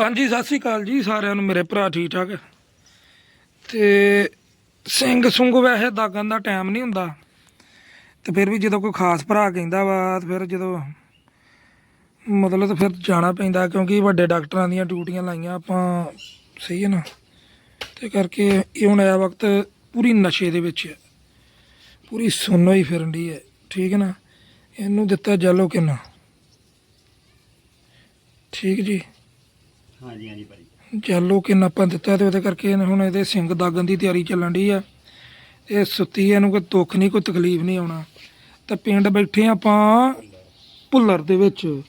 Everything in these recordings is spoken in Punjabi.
ਹਾਂਜੀ, ਸਤਿ ਸ੍ਰੀ ਅਕਾਲ ਜੀ, ਸਾਰਿਆਂ ਨੂੰ, ਮੇਰੇ ਭਰਾ ਠੀਕ ਠਾਕ ਤੇ ਸਿੰਘ ਸੁੰਗ ਵੈਸੇ ਦਾਗਣ ਦਾ ਟਾਈਮ ਨਹੀਂ ਹੁੰਦਾ। ਤੇ ਫਿਰ ਵੀ ਜਦੋਂ ਕੋਈ ਖਾਸ ਭਰਾ ਕਹਿੰਦਾ ਵਾ, ਤੇ ਫਿਰ ਜਦੋਂ ਮਤਲਬ ਤਾਂ ਫਿਰ ਜਾਣਾ ਪੈਂਦਾ, ਕਿਉਂਕਿ ਵੱਡੇ ਡਾਕਟਰਾਂ ਦੀਆਂ ਡਿਊਟੀਆਂ ਲਾਈਆਂ ਆਪਾਂ, ਸਹੀ ਹੈ ਨਾ? ਤੇ ਕਰਕੇ ਇਹ ਹੁਣ ਇਹ ਵਕਤ ਪੂਰੀ ਨਸ਼ੇ ਦੇ ਵਿੱਚ ਹੈ। ਪੂਰੀ ਸੁੰਨ ਹੋਈ ਫਿਰਨ ਦੀ ਹੈ, ਠੀਕ ਹੈ ਨਾ? ਇਹਨੂੰ ਦਿੱਤਾ ਜਲੋ ਕਿੰਨਾ? ਠੀਕ ਜੀ। ਹਾਂਜੀ ਹਾਂਜੀ ਭਾਈ। ਚੱਲੋ ਕਿੰਨਾ ਆਪਾਂ ਦਿੱਤਾ ਤੇ ਉਹਦੇ ਕਰਕੇ ਇਹਨੇ ਹੁਣ ਇਹਦੇ ਸਿੰਘ ਦਾਗਣ ਦੀ ਤਿਆਰੀ ਚੱਲਣ ਦੀ ਆ। ਇਹ ਸੁੱਤੀ ਆ, ਇਹਨੂੰ ਕੋਈ ਦੁੱਖ ਨਹੀਂ ਕੋਈ ਤਕਲੀਫ ਨਹੀਂ ਆਉਣਾ। ਤਾਂ ਪਿੰਡ ਬੈਠੇ ਆਪਾਂ ਭੁੱਲਰ ਦੇ ਵਿੱਚ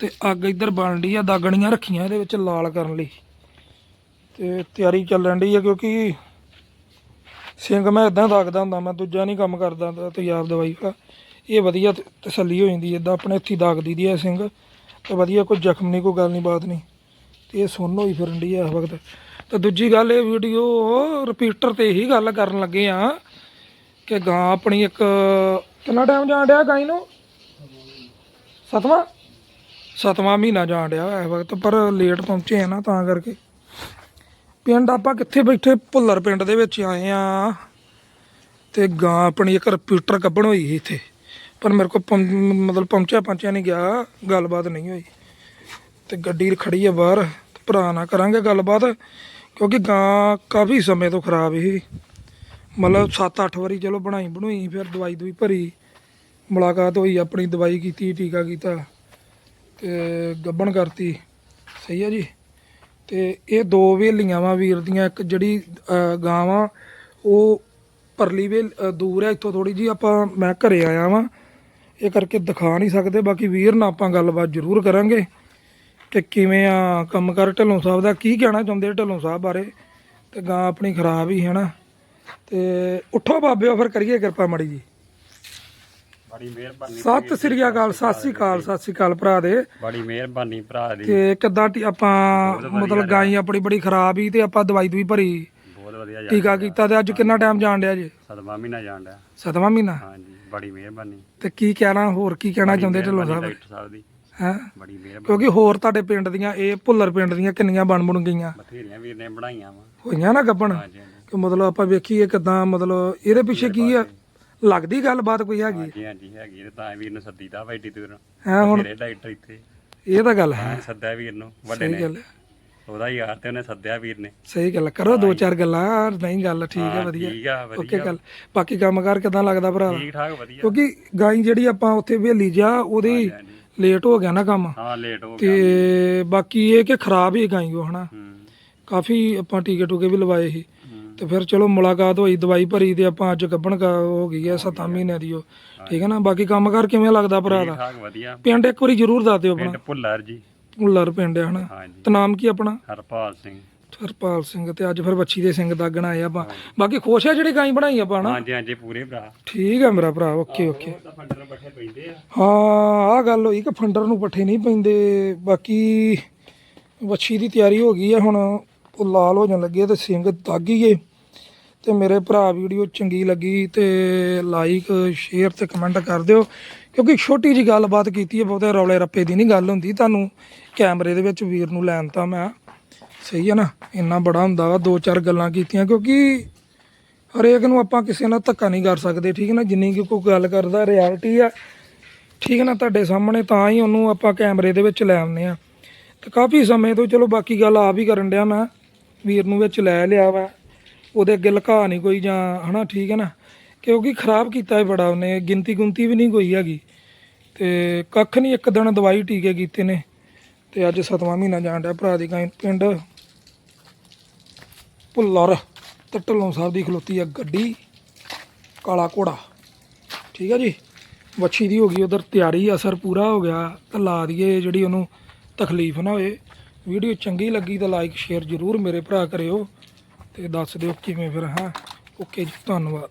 ਤੇ ਅੱਗ ਇੱਧਰ ਬਣ ਰਹੀ ਆ ਦਾਗਣੀਆਂ ਰੱਖੀਆਂ ਇਹਦੇ ਵਿੱਚ ਲਾਲ ਕਰਨ ਲਈ। ਤੇ ਤਿਆਰੀ ਚੱਲਣ ਦੀ ਆ ਕਿਉਂਕਿ ਸਿੰਘ ਮੈਂ ਇਦਾਂ ਦਾਗਦਾ ਹੁੰਦਾ ਮੈਂ ਦੂਜਾ ਨਹੀਂ ਕੰਮ ਕਰਦਾ ਹੁੰਦਾ ਤੇਜ਼ਾਬ ਦਵਾਈ ਵਾਲਾ। ਇਹ ਵਧੀਆ ਤ- ਤਸੱਲੀ ਹੋ ਜਾਂਦੀ ਇਦਾਂ ਆਪਣੇ ਹੱਥੀਂ ਦਾਗ ਦੀ ਆ ਸਿੰਘ ਤੇ ਵਧੀਆ ਕੋਈ ਜ਼ਖਮ ਨਹੀਂ ਕੋਈ ਗੱਲ ਨਹੀਂ ਬਾਤ ਨਹੀਂ ਇਹ ਸੁੰਨ ਹੋਈ ਫਿਰਨ ਦੀ ਆ ਇਸ ਵਕਤ। ਤੇ ਦੂਜੀ ਗੱਲ ਇਹ ਵੀਡੀਓ ਰਿਪੀਟਰ ਤੇ ਹੀ ਗੱਲ ਕਰਨ ਲੱਗੇ ਆ ਕਿ ਗਾਂ ਆਪਣੀ ਇੱਕ, ਕਿੰਨਾ ਟਾਈਮ ਜਾਣ ਡਿਆ ਗਾਈ ਨੂੰ? ਸਤਵਾਂ? ਸਤਵਾਂ ਮਹੀਨਾ ਜਾਣ ਡਿਆ ਇਸ ਵਕਤ, ਪਰ ਲੇਟ ਪਹੁੰਚੇ ਆ ਨਾ ਤਾਂ ਕਰਕੇ। ਪਿੰਡ ਆਪਾਂ ਕਿੱਥੇ ਬੈਠੇ? ਭੁੱਲਰ ਪਿੰਡ ਦੇ ਵਿੱਚ ਆਏ ਆ। ਤੇ ਗਾਂ ਆਪਣੀ ਇੱਕ ਰਿਪੀਟਰ ਕੱਢਣ ਹੋਈ ਸੀ ਇੱਥੇ। ਪਰ ਮੇਰੇ ਕੋਲ ਪਹੁੰ- ਮਤਲਬ ਪਹੁੰਚਿਆ ਪਹੁੰਚਿਆ ਨਹੀਂ ਗਿਆ, ਗੱਲਬਾਤ ਨਹੀਂ ਹੋਈ। ਤੇ ਗੱਡੀ ਖੜੀ ਆ ਬਾਹਰ ਤੇ ਭਰਾ ਨਾਲ ਕਰਾਂਗੇ ਗੱਲਬਾਤ ਕਿਉਂਕਿ ਗਾਂ ਕਾਫੀ ਸਮੇਂ ਤੋਂ ਖਰਾਬ ਸੀ। ਮਤਲਬ 7-8 ਵਾਰੀ ਚਲੋ ਬਣਾਈ ਬਣੂਈ ਫਿਰ ਦਵਾਈ ਦੂਈ ਭਰੀ ਮੁਲਾਕਾਤ ਹੋਈ ਆਪਣੀ ਦਵਾਈ ਕੀਤੀ ਟੀਕਾ ਕੀਤਾ ਤੇ ਗੱਬਣ ਕਰਤੀ। ਸਹੀ ਹੈ ਜੀ? ਤੇ ਇਹ ਦੋ ਵੇਲੀਆਂ ਵਾ ਵੀਰ ਦੀਆਂ ਇੱਕ ਜਿਹੜੀ ਅ, ਗਾਂ ਵਾ ਉਹ ਪਰਲੀ ਵੇਲ ਦੂਰ ਹੈ ਇੱਥੋਂ ਥੋੜੀ ਜੀ ਆਪਾਂ ਮੈਂ ਘਰੇ ਆਇਆ ਵਾਂ। ਇਹ ਕਰਕੇ ਦਿਖਾ ਨਹੀਂ ਸਕਦੇ ਬਾਕੀ ਵੀਰ ਨਾਲ ਆਪਾਂ ਗੱਲਬਾਤ ਜ਼ਰੂਰ ਕਰਾਂਗੇ। ਕਿ ਕਿਵੇਂ ਆ? ਕੰਮ ਕਰ ਢੱਲੋਂ ਸਾਹਿਬ ਦਾ। ਕੀ ਕਹਿਣਾ ਚਾਹੁੰਦੇ ਢੱਲੋਂ ਸਾਹਿਬ ਬਾਰੇ? ਤੇ ਗਾਂ ਆਪਣੀ ਖਰਾਬ ਹੀ ਹੈ ਨਾ ਤੇ ਉੱਠੋ ਬਾਬਿਓ ਫਿਰ ਕਰੀਏ ਕਿਰਪਾ ਮੜੀ ਜੀ। ਬੜੀ ਮਿਹਰਬਾਨੀ ਸਤਿ ਸ੍ਰੀ ਅਕਾਲ ਸਤਿ ਸ੍ਰੀ ਅਕਾਲ ਸਤਿ ਸ੍ਰੀ ਅਕਾਲ ਭਰਾ ਦੇ। ਬੜੀ ਮਿਹਰਬਾਨੀ ਭਰਾ ਦੀ ਤੇ ਕਿੱਦਾਂ ਆਪਾਂ ਮਤਲਬ ਗਾਈ ਆਪਣੀ ਬੜੀ ਖਰਾਬ ਹੀ ਤੇ ਆਪਾਂ ਦਵਾਈ ਦੂਈ ਭਰੀ। ਬਹੁਤ ਵਧੀਆ ਜਾ ਟੀਕਾ ਕੀਤਾ ਤੇ ਅੱਜ ਕਿੰਨਾ ਟਾਈਮ ਜਾਣ ਡਿਆ ਜੇ? ਸਦਮਾ ਮਹੀਨਾ ਜਾਣ ਡਿਆ। ਸਤਵਾਂ ਮਹੀਨਾ? ਹਾਂਜੀ ਬੜੀ ਮਿਹਰਬਾਨੀ। ਤੇ ਕੀ ਕਹਿਣਾ ਹੋਰ ਕੀ ਕਹਿਣਾ ਚਾਹੁੰਦੇ ਢੱਲੋਂ ਸਾਹਿਬ? ਸਾਹਿਬ ਦੀ। ਹੈ? ਬੜੀ ਕਿਉਂਕਿ ਹੋਰ ਤੁਹਾਡੇ ਪਿੰਡ ਦੀਆਂ ਇਹ ਭੁੱਲਰ ਪਿੰਡ ਦੀਆਂ ਕਿੰਨੀਆਂ ਬਣ ਬਣ ਗਈਆਂ। ਬਥੇਰੀਆਂ ਵੀਰ ਨੇ ਬਣਾਈਆਂ ਵਾ। ਹੋਈਆਂ ਨਾ ਗੱਬਣ ਕਿ ਮਤਲਬ ਆਪਾਂ ਵੇਖੀਏ ਕਿਦਾਂ ਮਤਲਬ ਇਹਦੇ ਪਿੱਛੇ ਕੀ ਆ? ਲੱਗਦੀ ਗੱਲਬਾਤ ਕੋਈ ਹੈਗੀ? ਹਾਂਜੀ ਹਾਂਜੀ ਹੈਗੀ ਤੇ ਤਾਂ ਵੀਰ ਨੂੰ ਸੱਦੀ ਦਾ ਵੱਡੀ ਦੂਰ ਹੈ ਹੁਣ? ਮੇਰੇ ਡਾਕਟਰ ਇੱਥੇ। ਇਹ ਤਾਂ ਗੱਲ ਹੈ। ਸੱਦਿਆ ਵੀਰ ਨੂੰ ਵੱਡੇ ਸਹੀ ਨੇ ਉਹਦਾ ਯਾਰ ਤੇ ਉਹਨੇ ਸੱਦਿਆ ਵੀਰ ਨੇ। ਸਹੀ ਗੱਲ। ਕਰੋ ਦੋ ਚਾਰ ਗੱਲਾਂ। ਨਹੀਂ ਗੱਲ ਠੀਕ ਹੈ ਵਧੀਆ। ਓਕੇ ਗੱਲ। ਬਾਕੀ ਕੰਮਕਾਰ ਕਿਦਾਂ ਲੱਗਦਾ ਭਰਾ? ਠੀਕ ਠਾਕ ਵਧੀਆ। ਕਿਉਂਕਿ ਗਾਈ ਜਿਹੜੀ ਆਪਾਂ ਉੱਥੇ ਵੇਲੀ ਜਾ ਉਹਦੀ ਲੇਟ ਹੋ ਗਿਆ ਨਾ ਕੰਮ। ਹਾਂ ਲੇਟ ਹੋ ਗਿਆ। ਤੇ ਬਾਕੀ ਇਹ ਕਿ ਖਰਾਬ ਹੀ ਗਾਈ ਉਹ ਹਨਾ। ਹੂੰ। ਕਾਫੀ ਆਪਾਂ ਟੀਕੇ ਟੂਕੇ ਵੀ ਲਵਾਏ ਸੀ। ਤੇ ਫਿਰ ਚਲੋ ਮੁਲਾਕਾਤ ਹੋਈ ਦਵਾਈ ਭਰੀ ਤੇ ਆਪਾਂ ਅੱਜ ਗੱਭਣ ਕਾ ਹੋ ਗਈ ਹੈ 7 ਮਹੀਨਿਆਂ ਦੀ ਉਹ। ਠੀਕ ਹੈ ਨਾ ਬਾਕੀ ਕੰਮਕਾਰ ਕਿਵੇਂ ਲੱਗਦਾ ਭਰਾ ਠੀਕ ਦਾ? ਠਾਕ ਵਧੀਆ। ਪਿੰਡ ਇੱਕ ਵਾਰੀ ਜ਼ਰੂਰ ਦੱਸ ਦਿਓ ਆਪਣਾ। ਪਿੰਡ ਭੁੱਲਰ ਜੀ। ਹੁੱਲਰ ਪਿੰਡ ਹੈ ਹਨਾ। ਹਾਂਜੀ। ਤੇ ਨਾਮ ਕੀ ਆਪਣਾ? ਹਰਪਾਲ ਸਿੰਘ। ਹਰਪਾਲ ਸਿੰਘ ਤੇ ਅੱਜ ਫਿਰ ਬੱਚੀ ਦੇ ਸਿੰਘ ਦਾਗਣ ਆਏ ਆਪਾਂ। ਬਾਕੀ ਖੁਸ਼ ਆ ਜਿਹੜੀ ਗਾਈ ਬਣਾਈ ਆਪਾਂ ਨਾ ਹਾਂਜੀ ਹਾਂਜੀ ਪੂਰੇ ਭਰਾ। ਠੀਕ ਹੈ ਮੇਰਾ ਭਰਾ ਓਕੇ ਓਕੇ। ਫੰਡਰ ਬੱਠੇ ਪੈਂਦੇ ਆ। ਹਾਂ ਆਹ ਗੱਲ ਹੋਈ ਕਿ ਫੰਡਰ ਨੂੰ ਪੱਠੇ ਨਹੀਂ ਪੈਂਦੇ। ਬਾਕੀ ਵੱਛੀ ਦੀ ਤਿਆਰੀ ਹੋ ਗਈ ਹੈ ਹੁਣ ਉਹ ਲਾਲ ਹੋ ਜਾਣ ਲੱਗੇ ਤੇ ਸਿੰਘ ਦਾਗੀਏ ਤੇ ਮੇਰੇ ਭਰਾ ਵੀਡੀਓ ਚੰਗੀ ਲੱਗੀ ਤੇ ਲਾਈਕ ਸ਼ੇਅਰ ਤੇ ਕਮੈਂਟ ਕਰ ਦਿਓ। ਕਿਉਂਕਿ ਛੋਟੀ ਜੀ ਗੱਲਬਾਤ ਕੀਤੀ ਹੈ ਬਹੁਤੇ ਰੌਲੇ ਰੱਪੇ ਦੀ ਨਹੀਂ ਗੱਲ ਹੁੰਦੀ। ਤੁਹਾਨੂੰ ਕੈਮਰੇ ਦੇ ਵਿੱਚ ਵੀਰ ਨੂੰ ਲੈਣ ਤਾਂ ਮੈਂ ਸਹੀ ਹੈ ਨਾ? ਇੰਨਾ ਬੜਾ ਹੁੰਦਾ ਵਾ, ਦੋ ਚਾਰ ਗੱਲਾਂ ਕੀਤੀਆਂ, ਕਿਉਂਕਿ ਹਰੇਕ ਨੂੰ ਆਪਾਂ ਕਿਸੇ ਨਾਲ ਧੱਕਾ ਨਹੀਂ ਕਰ ਸਕਦੇ, ਠੀਕ ਹੈ ਨਾ? ਜਿੰਨੀ ਕਿ ਕੋਈ ਗੱਲ ਕਰਦਾ ਰਿਐਲਿਟੀ ਆ, ਠੀਕ ਹੈ ਨਾ? ਤੁਹਾਡੇ ਸਾਹਮਣੇ ਤਾਂ ਹੀ ਉਹਨੂੰ ਆਪਾਂ ਕੈਮਰੇ ਦੇ ਵਿੱਚ ਲੈ ਆਉਂਦੇ ਆ ਤੇ ਕਾਫੀ ਸਮੇਂ ਤੋਂ ਚਲੋ ਬਾਕੀ ਗੱਲ ਆਪ ਹੀ ਕਰਨ ਡਿਆ ਮੈਂ, ਵੀਰ ਨੂੰ ਵਿੱਚ ਲੈ ਲਿਆ ਵਾ, ਉਹਦੇ ਅੱਗੇ ਲਕਾ ਨਹੀਂ ਕੋਈ ਜਾਂ, ਹਨਾ? ਠੀਕ ਹੈ ਨਾ? ਕਿਉਂਕਿ ਖਰਾਬ ਕੀਤਾ ਹੈ ਬੜਾ ਉਹਨੇ, ਗਿਣਤੀ ਗੁੰਤੀ ਵੀ ਨਹੀਂ ਕੋਈ ਹੈਗੀ। ਤੇ ਕੱਖ ਨਹੀਂ, ਇੱਕ ਦਿਨ ਦਵਾਈ ਟੀਕੇ ਕੀਤੇ ਨੇ, ਤੇ ਅੱਜ ਸਤਵਾਂ ਮਹੀਨਾ ਜਾਣ ਡਿਆ ਭਰਾ ਦੀ ਗਾਂ ਪਿੰਡ ਭੁੱਲਰ ਤੇ ਢੱਲੋਂ ਸਾਹਿਬ ਦੀ ਖਲੋਤੀ ਆ ਗੱਡੀ, ਕਾਲਾ ਘੋੜਾ। ਠੀਕ ਹੈ ਜੀ? ਵੱਛੀ ਦੀ ਹੋ ਗਈ ਉਧਰ, ਤਿਆਰੀ ਅਸਰ ਪੂਰਾ ਹੋ ਗਿਆ। ਤਾਂ ਲਾ ਦਈਏ ਜਿਹੜੀ ਉਹਨੂੰ ਤਕਲੀਫ ਨਾ ਹੋਏ। ਵੀਡੀਓ ਚੰਗੀ ਲੱਗੀ ਤਾਂ ਲਾਈਕ ਸ਼ੇਅਰ ਜ਼ਰੂਰ ਮੇਰੇ ਭਰਾ ਕਰਿਓ। ਤੇ ਦੱਸ ਦਿਓ ਕਿਵੇਂ ਫਿਰ, ਹਾਂ? ਓਕੇ ਜੀ, ਧੰਨਵਾਦ।